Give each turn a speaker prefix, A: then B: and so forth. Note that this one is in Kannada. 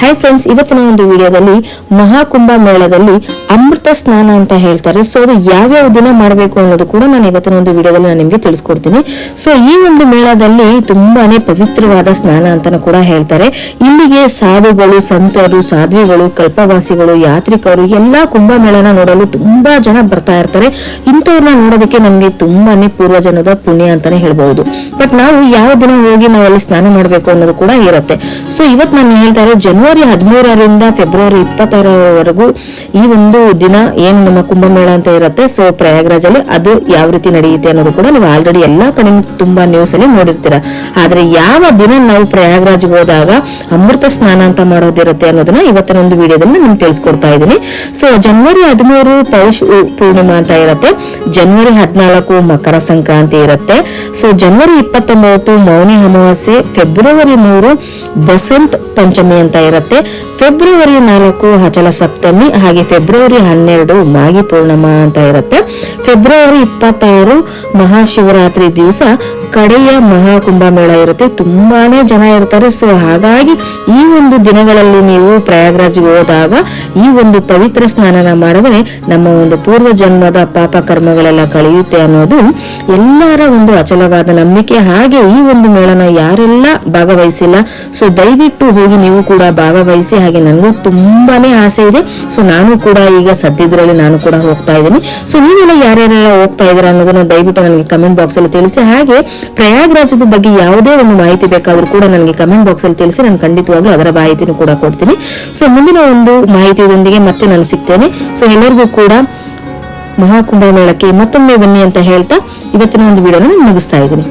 A: ಹಾಯ್ ಫ್ರೆಂಡ್ಸ್ ಇವತ್ತಿನ ಒಂದು ವಿಡಿಯೋದಲ್ಲಿ ಮಹಾಕುಂಭ ಮೇಳದಲ್ಲಿ ಅಮೃತ ಸ್ನಾನ ಅಂತ ಹೇಳ್ತಾರೆ. ಸೊ ಅದು ಯಾವ್ಯಾವ ದಿನ ಮಾಡಬೇಕು ಅನ್ನೋದು ಕೂಡ ನಾನು ಇವತ್ತಿನ ಒಂದು ವಿಡಿಯೋದಲ್ಲಿ ನಾನು ನಿಮಗೆ ತಿಳಿಸ್ಕೊಡ್ತೀನಿ. ಸೊ ಈ ಒಂದು ಮೇಳದಲ್ಲಿ ತುಂಬಾನೇ ಪವಿತ್ರವಾದ ಸ್ನಾನ ಅಂತಾನು ಕೂಡ ಹೇಳ್ತಾರೆ. ಇಲ್ಲಿಗೆ ಸಾಧುಗಳು, ಸಂತರು, ಸಾಧ್ವಿಗಳು, ಕಲ್ಪವಾಸಿಗಳು, ಯಾತ್ರಿಕರು ಎಲ್ಲಾ ಕುಂಭ ಮೇಳನ ನೋಡಲು ತುಂಬಾ ಜನ ಬರ್ತಾ ಇರ್ತಾರೆ. ಇಂಥವ್ರನ್ನ ನೋಡೋದಕ್ಕೆ ನಮ್ಗೆ ತುಂಬಾನೇ ಪೂರ್ವಜನದ ಪುಣ್ಯ ಅಂತಾನೆ ಹೇಳ್ಬಹುದು. ಬಟ್ ನಾವು ಯಾವ ದಿನ ಹೋಗಿ ನಾವು ಅಲ್ಲಿ ಸ್ನಾನ ಮಾಡಬೇಕು ಅನ್ನೋದು ಕೂಡ ಇರುತ್ತೆ. ಸೊ ಇವತ್ತು ನಾನು ಹೇಳ್ತಾ ಇರೋ ಜನವರಿ ಹದಿಮೂರರಿಂದ ಫೆಬ್ರವರಿ ಇಪ್ಪತ್ತಾರರವರೆಗೂ ಈ ಒಂದು ದಿನ ಏನು ನಮ್ಮ ಕುಂಭಮೇಳ ಅಂತ ಇರುತ್ತೆ. ಸೊ ಪ್ರಯಾಗ್ರಾಜ್ ಅಲ್ಲಿ ಅದು ಯಾವ ರೀತಿ ನಡೆಯುತ್ತೆ ಅನ್ನೋದು ಕೂಡ ನೀವು ಆಲ್ರೆಡಿ ಎಲ್ಲಾ ಕಡೆ ತುಂಬಾ ನ್ಯೂಸ್ ಅಲ್ಲಿ ನೋಡಿರ್ತೀರ. ಆದ್ರೆ ಯಾವ ದಿನ ನಾವು ಪ್ರಯಾಗ್ರಾಜ್ ಹೋದಾಗ ಅಮೃತ ಸ್ನಾನ ಅಂತ ಮಾಡೋದಿರುತ್ತೆ ಅನ್ನೋದನ್ನ ಇವತ್ತಿನ ಒಂದು ವಿಡಿಯೋದಲ್ಲಿ ನಿಮ್ಗೆ ತಿಳಿಸ್ಕೊಡ್ತಾ ಇದ್ದೀನಿ. ಸೊ ಜನವರಿ ಹದಿಮೂರು ಪೌಷ್ ಪೂರ್ಣಿಮಾ ಅಂತ ಇರುತ್ತೆ. ಜನವರಿ ಹದಿನಾಲ್ಕು ಮಕರ ಸಂಕ್ರಾಂತಿ ಇರುತ್ತೆ. ಸೊ ಜನವರಿ ಇಪ್ಪತ್ತೊಂಬತ್ತು ಮೌನಿ ಅಮಾವಾಸ್ಯೆ, ಫೆಬ್ರವರಿ ಮೂರು ಬಸಂತ್ ಪಂಚಮಿ ಅಂತ ಇರುತ್ತೆ. ಫೆಬ್ರವರಿ ನಾಲ್ಕು ಹಚಲ ಸಪ್ತಮಿ, ಹಾಗೆ ಫೆಬ್ರವರಿ ಹನ್ನೆರಡು ಮಾಗಿ ಪೂರ್ಣಮಾ ಅಂತ ಇರುತ್ತೆ. ಫೆಬ್ರವರಿ ಇಪ್ಪತ್ತಾರು ಮಹಾಶಿವರಾತ್ರಿ ದಿವಸ ಕಡೆಯ ಮಹಾಕುಂಭ ಮೇಳ ಇರುತ್ತೆ. ತುಂಬಾನೇ ಜನ ಇರ್ತಾರೆ. ಸೊ ಹಾಗಾಗಿ ಈ ಒಂದು ದಿನಗಳಲ್ಲಿ ನೀವು ಪ್ರಯಾಗ್ರಾಜ್ಗೆ ಹೋದಾಗ ಈ ಒಂದು ಪವಿತ್ರ ಸ್ನಾನನ ಮಾಡಿದ್ರೆ ನಮ್ಮ ಒಂದು ಪೂರ್ವ ಜನ್ಮದ ಪಾಪ ಕರ್ಮಗಳೆಲ್ಲ ಕಳೆಯುತ್ತೆ ಅನ್ನೋದು ಎಲ್ಲರ ಒಂದು ಅಚಲವಾದ ನಂಬಿಕೆ. ಹಾಗೆ ಈ ಒಂದು ಮೇಳನ ಯಾರೆಲ್ಲ ಭಾಗವಹಿಸಿಲ್ಲ ಸೊ ದಯವಿಟ್ಟು ಹೋಗಿ ನೀವು ಕೂಡ ಭಾಗವಹಿಸಿ. ಹಾಗೆ ನನಗೂ ತುಂಬಾನೇ ಆಸೆ ಇದೆ. ಸೊ ನಾನು ಕೂಡ ಈಗ ಸದ್ಯದ್ರಲ್ಲಿ ನಾನು ಕೂಡ ಹೋಗ್ತಾ ಇದ್ದೀನಿ. ಸೊ ನೀವೆಲ್ಲ ಯಾರ್ಯಾರೆಲ್ಲ ಹೋಗ್ತಾ ಇದ್ದೀರಾ ಅನ್ನೋದನ್ನ ದಯವಿಟ್ಟು ನನಗೆ ಕಮೆಂಟ್ ಬಾಕ್ಸ್ ಅಲ್ಲಿ ತಿಳಿಸಿ. ಹಾಗೆ ಪ್ರಯಾಗ್ರಾಜದ ಬಗ್ಗೆ ಯಾವುದೇ ಒಂದು ಮಾಹಿತಿ ಬೇಕಾದರೂ ಕೂಡ ನನಗೆ ಕಮೆಂಟ್ ಬಾಕ್ಸ್ ಅಲ್ಲಿ ತಿಳಿಸಿ, ನಾನು ಖಂಡಿತವಾಗ್ಲೂ ಅದರ ಮಾಹಿತಿನೂ ಕೂಡ ಕೊಡ್ತೀನಿ. ಸೊ ಮುಂದಿನ ಒಂದು ಮಾಹಿತಿಯೊಂದಿಗೆ ಮತ್ತೆ ನಾನು ಸಿಗ್ತೇನೆ. ಸೊ ಎಲ್ಲರಿಗೂ ಕೂಡ ಮಹಾಕುಂಭ ಮೇಳಕ್ಕೆ ಮತ್ತೊಮ್ಮೆ ಬನ್ನಿ ಅಂತ ಹೇಳ್ತಾ ಇವತ್ತಿನ ಒಂದು ವಿಡಿಯೋನ ನಾನು ಮುಗಿಸ್ತಾ ಇದ್ದೀನಿ.